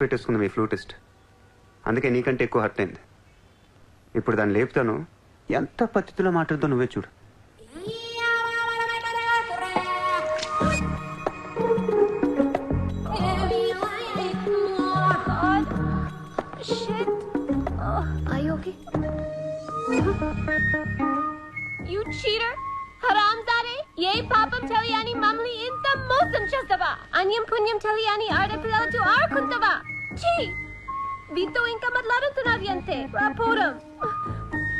పెట్టేసుకుంది మీ flutist అందుకే నీకంటే ఎక్కువ హర్ట్ అయింది ఇప్పుడు దాన్ని లేపుతాను ఎంత పద్ధతిలో మాట్లాడుతో నువ్వే చూడు Are you okay? You cheater! హరాంజాదే ఏ పాపం తెలియని మమ్మల్ని ఇంత మోసం చేస్తావా? అన్యం పుణ్యం తెలియని ఆడపిల్లలతో ఆడుకుంటావా? ఛీ! వీతో ఇంకా మాట్లాడుతున్నది అంతే. రాపోరం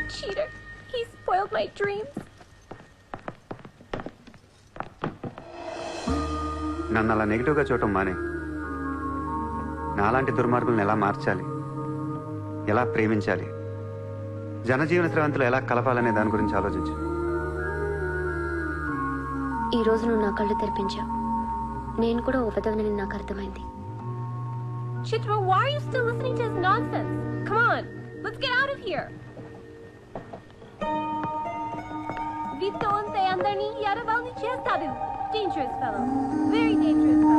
cheater he spoiled my dreams నన్ను అలా నెగిటివ్గా చూడటం మానే. నాలాంటి దుర్మార్గులను ఎలా మార్చాలి? ఎలా ప్రేమించాలి? జనజీవన స్రవంతులు ఎలా కలపాలనే దాని గురించి ఆలోచించు. ఈ రోజు నువ్వు నా కళ్ళు తెరిపించావు నేను కూడా ఓ విధవనని నాకు అర్థమైంది Chitra, why are you still listening to his nonsense? Come on, let's get out of here. వీతో అంతే అందరినీ ఎరవాలని చేస్తాడు dangerous fellow very dangerous fellow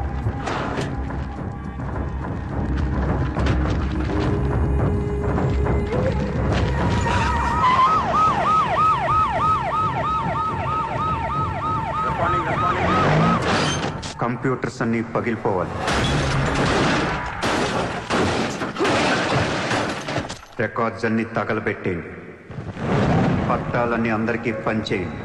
computers అన్నీ పగిలిపోవాలి. రికార్డ్స్ అన్ని తగలబెట్టేయండి. పట్టాలన్నీ అందరికీ పంచేయండి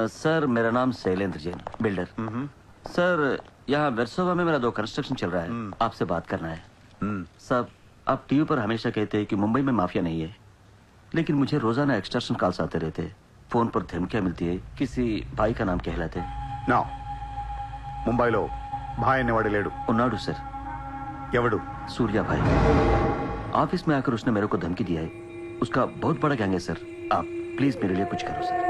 सर मेरा नाम शैलेंद्र जैन बिल्डर सर यहाँ वेरसोवा में मेरा दो कंस्ट्रक्शन चल रहा है आपसे बात करना है सर आप टीवी पर हमेशा कहते हैं कि मुंबई में माफिया नहीं है लेकिन मुझे रोजाना एक्सटर्शन कॉल्स आते रहते हैं फोन पर धमकियां मिलती है किसी भाई का नाम कहलाते हैं నా ముంబైలో భాయ్ అనేవాడు లేడు उन्नाडू सर ఎవడు सूर्या भाई ऑफिस में आकर उसने मेरे को धमकी दिया है उसका बहुत बड़ा गैंग है सर आप प्लीज मेरे लिए कुछ करो सर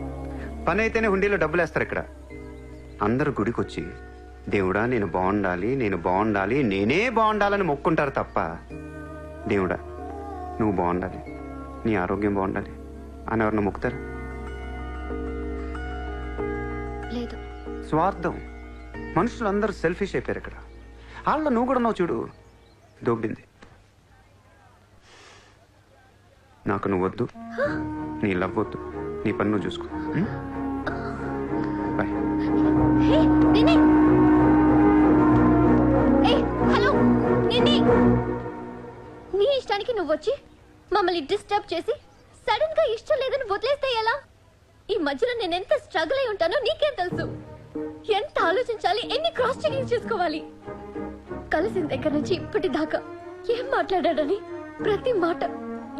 పని అయితేనే హుండీలో డబ్బులు వేస్తారు ఇక్కడ. అందరు గుడికి వచ్చి దేవుడా నేను బాగుండాలి నేను బాగుండాలి నేనే బాగుండాలని మొక్కుంటారు తప్ప దేవుడా నువ్వు బాగుండాలి నీ ఆరోగ్యం బాగుండాలి అని ఎవరన్నా మొక్కుతారు? లేదు. స్వార్థం. మనుషులు అందరూ సెల్ఫిష్ అయిపోయారు ఇక్కడ. వాళ్ళ నువ్వు కూడా ఉన్నావు చూడు. దొబ్బింది. నాకు నువ్వు వద్దు నీ లవ్ వద్దు నీ పన్ను చూసుకో. బాయ్ నీ ఇష్టానికి నువ్వు వచ్చి మమ్మల్ని డిస్టర్బ్ చేసి సడన్గా ఇష్టం లేదని వదిలేస్తే ఎలా? ఈ మధ్యలో నేను ఎంత స్ట్రగుల్ అయి ఉంటానో నీకేం తెలుసు. ఎంత ఆలోచించాలి ఎన్ని క్రాస్ చెకింగ్ చేసుకోవాలి. కలిసిన దగ్గర నుంచి ఇప్పటిదాకా ఏం మాట్లాడాడని ప్రతి మాట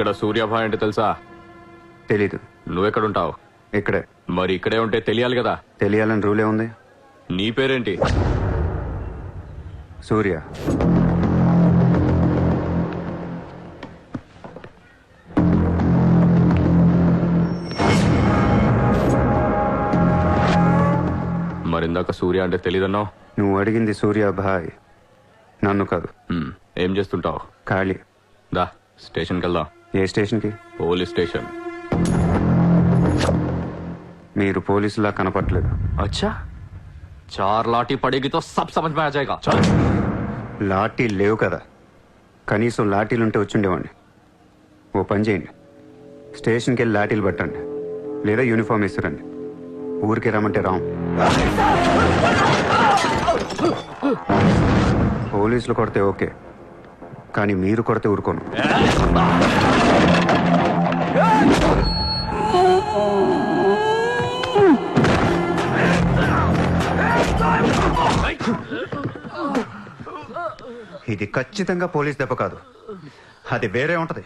ఇక్కడ సూర్యాభాయ్ అంటే తెలుసా? తెలీదు. నువ్వెక్కడుంటావు? ఇక్కడే. మరి ఇక్కడే ఉంటే తెలియాలి కదా? తెలియాలని రూలే ఉంది. నీ పేరేంటి? సూర్య. మరి ఇందాక సూర్య అంటే తెలీదన్నావు? నువ్వు అడిగింది సూర్య భాయ్ నన్ను కాదు. హ్మ్, ఏం చేస్తుంటావు? ఖాళీ. దా స్టేషన్కి వెళ్దాం ఏ స్టేషన్కి పోలీస్ స్టేషన్ మీరు పోలీసులా కనపట్లేదు अच्छा चार लाठी पड़ेगी तो सब समझ में आ जाएगा లాఠీ లేవు కదా కనీసం లాఠీలు ఉంటే వచ్చుండేవాడిని ఓ పని చేయండి స్టేషన్కి వెళ్ళి లాఠీలు పట్టండి లేదా యూనిఫామ్ ఇస్తారండి ఊరికి రమ్మంటే రాం పోలీసులు కొడితే ఓకే కానీ మీరు కొడితే ఊరుకోను. ఇది ఖచ్చితంగా పోలీస్ దెబ్బ కాదు. అది వేరే ఉంటది.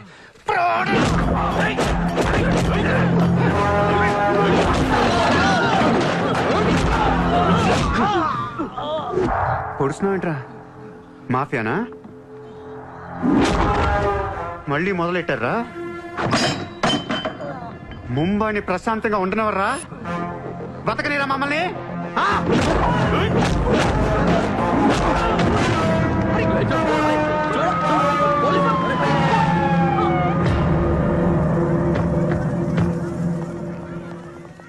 పొడుస్తున్నావేంట్రా? మాఫియానా? మళ్ళీ మొదలెట్టారా ముంబైని ప్రశాంతంగా ఉండనవర్రా బతకనీరా మమ్మల్ని ఆ?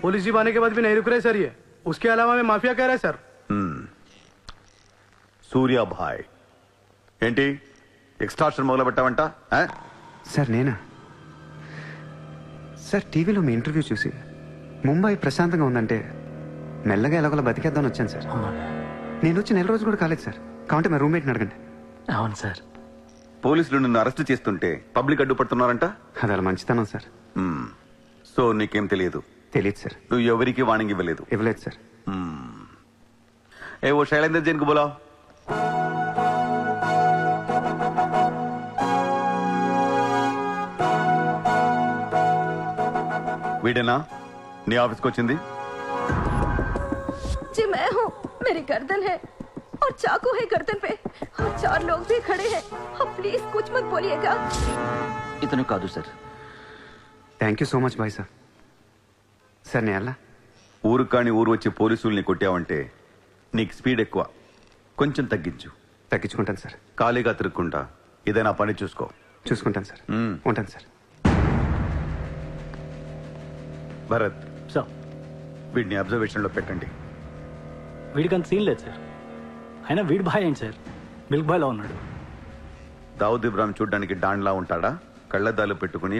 पुलिस जीप आने के बाद भी नहीं रुक रहे सर ये उसके अलावा मैं माफिया कह रहा है सर సూర్యాభాయ్ ఏంటి ఎక్స్ట్రాక్షన్ మొదలు పెట్టావంట? సార్ నేనా? సార్ టీవీలో మీ ఇంటర్వ్యూ చూసి ముంబై ప్రశాంతంగా ఉందంటే మెల్లగా ఎలాగోలా బతికేద్దామని వచ్చాను సార్. నేను వచ్చి నెల రోజు కూడా కాలేదు సార్. కాబట్టి మా రూమ్మేట్ని అడగండి. అవును సార్. పోలీసులు నిన్ను అరెస్ట్ చేస్తుంటే పబ్లిక్ అడ్డుపడుతున్నారంట అది అలా మంచితనం సార్. సో నీకేం తెలియదు? తెలియదు సార్. నువ్వు ఎవరికి వాణింగ్ ఇవ్వలేదు? ఇవ్వలేదు సార్. ఏ ఓ శైలేందర్ జైన్కు వీడేనా నీ ఆఫీస్కి వచ్చింది जी मैं हूँ मेरी गर्दन है और चाकू है गर्दन पे और चार लोग भी खड़े हैं अब प्लीज कुछ मत बोलिएगा ఇతను కాదు sir thank you so much bye sir sir నేను ఎలా ఊరు కాని ఊరు వచ్చి పోలీసుల్ని కొట్టావంటే నీకు స్పీడ్ ఎక్కువ కొంచెం తగ్గించు తగ్గించుకుంటాను సార్ ఖాళీగా తిరుక్కుంటా ఏదైనా పని చూసుకో చూసుకుంటాను సార్ మ్మ్. ఉంటాను సార్ భరత్. సార్ వీడిని అబ్జర్వేషన్లో పెట్టండి. వీడికి అంత సీన్ లేదు సార్. అయినా వీడి భాయ్ ఏంటి సార్? మిల్క్ బాయ్లో ఉన్నాడు. దావుద్ ఇబ్రాహిం చూడ్డానికి డాన్లా ఉంటాడా? కళ్ళద్దాలు పెట్టుకుని